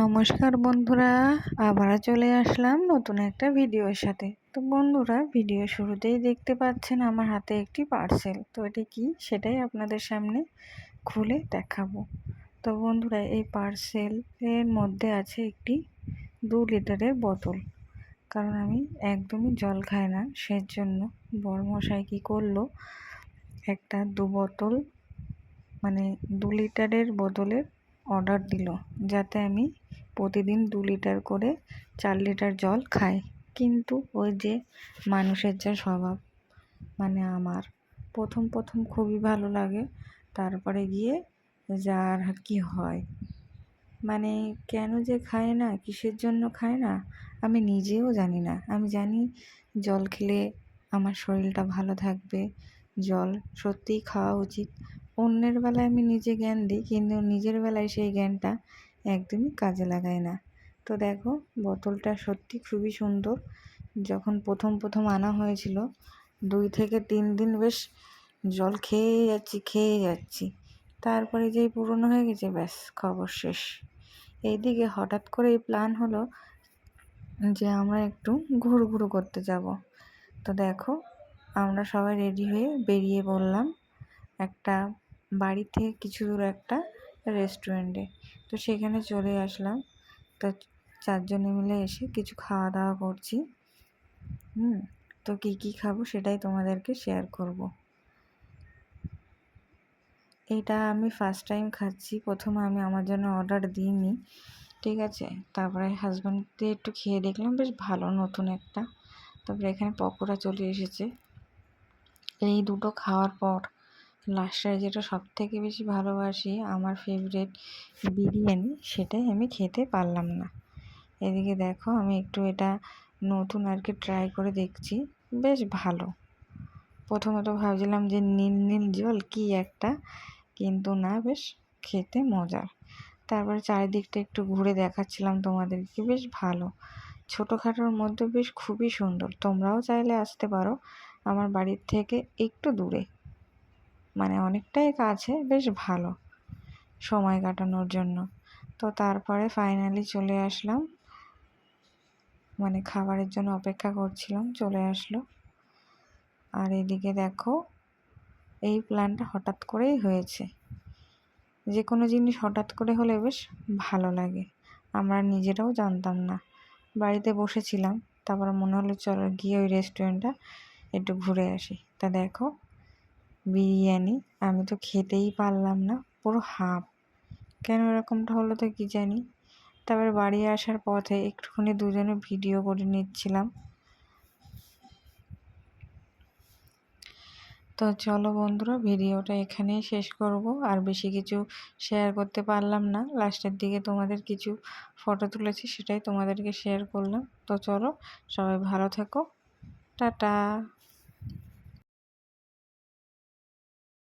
নমস্কার বন্ধুরা আবার চলে আসলাম নতুন একটা ভিডিওর সাথে। তো বন্ধুরা, ভিডিও শুরুতেই দেখতে পাচ্ছেন আমার হাতে একটি পার্সেল তো এটি কি? সেটাই আপনাদের সামনে খুলে দেখাবো। তো বন্ধুরা, এই পার্সেলের মধ্যে আছে একটি দু লিটারের বোতল। কারণ আমি একদমই জল খাই না, সেজন্য বড়মশাই কী করল? একটা দু বোতল মানে দু লিটারের বোতলের অর্ডার দিল। যাতে আমি প্রতিদিন দু লিটার করে চার লিটার জল খায়। কিন্তু ওই যে মানুষের যা স্বভাব মানে আমার, প্রথম প্রথম খুবই ভালো লাগে। তারপরে গিয়ে যার কি হয়। মানে কেন যে খায় না, কিসের জন্য খায় না, আমি নিজেও জানি না। আমি জানি জল খেলে আমার শরীরটা ভালো থাকবে, জল সত্যিই খাওয়া উচিত। অন্যের বেলায় আমি নিজে জ্ঞান দিই, কিন্তু নিজের বেলায় সেই জ্ঞানটা একদমই কাজে লাগায় না। তো দেখো, বোতলটা সত্যি খুবই সুন্দর। যখন প্রথম প্রথম আনা হয়েছিল, দুই থেকে তিন দিন বেশ জল খেয়ে যাচ্ছি খেয়ে যাচ্ছি। তারপরে যেই পুরনো হয়ে গেছে, ব্যাস, খবর শেষ। এইদিকে হঠাৎ করে এই প্ল্যান হলো যে আমরা একটু ঘুরু ঘুরু করতে যাব। তো দেখো, আমরা সবাই রেডি হয়ে বেরিয়ে পড়লাম। একটা বাড়ি থেকে কিছু দূর একটা রেস্টুরেন্টে। তো সেখানে চলে আসলাম। তো চারজনে মিলে এসে কিছু খাওয়া দাওয়া করছি। হুম, তো কী কী খাব সেটাই তোমাদেরকে শেয়ার করব। এটা আমি ফার্স্ট টাইম খাচ্ছি। প্রথমে আমি আমার জন্য অর্ডার দিইনি, ঠিক আছে? তারপরে হাজব্যান্ডকে একটু খেয়ে দেখলাম, বেশ ভালো নতুন একটা। তারপরে এখানে পকোড়া চলে এসেছে। এই দুটো খাওয়ার পর লাস্টে যেটা সব থেকে বেশি ভালোবাসি, আমার ফেভারেট বিরিয়ানি, সেটাই আমি খেতে পারলাম না। এদিকে দেখো, আমি একটু এটা নতুন আর কি ট্রাই করে দেখছি, বেশ ভালো। প্রথমে তো ভাবছিলাম যে নীল নীল জল কি একটা, কিন্তু না, বেশ খেতে মজার। তারপরে চারিদিকটা একটু ঘুরে দেখাচ্ছিলাম তোমাদেরকে, বেশ ভালো। ছোটোখাটোর মধ্যে বেশ খুবই সুন্দর, তোমরাও চাইলে আসতে পারো, আমার বাড়ির থেকে একটু দূরে। মানে অনেকটাই কাছে, বেশ ভালো সময় কাটানোর জন্য। তো তারপরে ফাইনালি চলে আসলাম। মানে খাবারের জন্য অপেক্ষা করছিলাম, চলে আসলো। আর এদিকে দেখো, এই প্ল্যানটা হঠাৎ করেই হয়েছে। যে কোনো জিনিস হঠাৎ করে হলে বেশ ভালো লাগে। আমরা নিজেরাও জানতাম না। বাড়িতে বসেছিলাম, তারপরে মনে হলো চলো গিয়ে ওই রেস্টুরেন্টটা একটু ঘুরে আসি। তা দেখো বিরিয়ানি, আমি তো খেতেই পারলাম না, পুরো হাফ। কেন এরকমটা হলো তো কী জানি? তারপরে বাড়ি আসার পথে একটুখানি দুজনে ভিডিও করে নিচ্ছিলাম। তো চলো বন্ধুরা, ভিডিওটা এখানেই শেষ করব। আর বেশি কিছু শেয়ার করতে পারলাম না। লাস্টের দিকে তোমাদের কিছু ফটো তুলেছি, সেটাই তোমাদেরকে শেয়ার করলাম। তো চলো, সবাই ভালো থেকো। টাটা।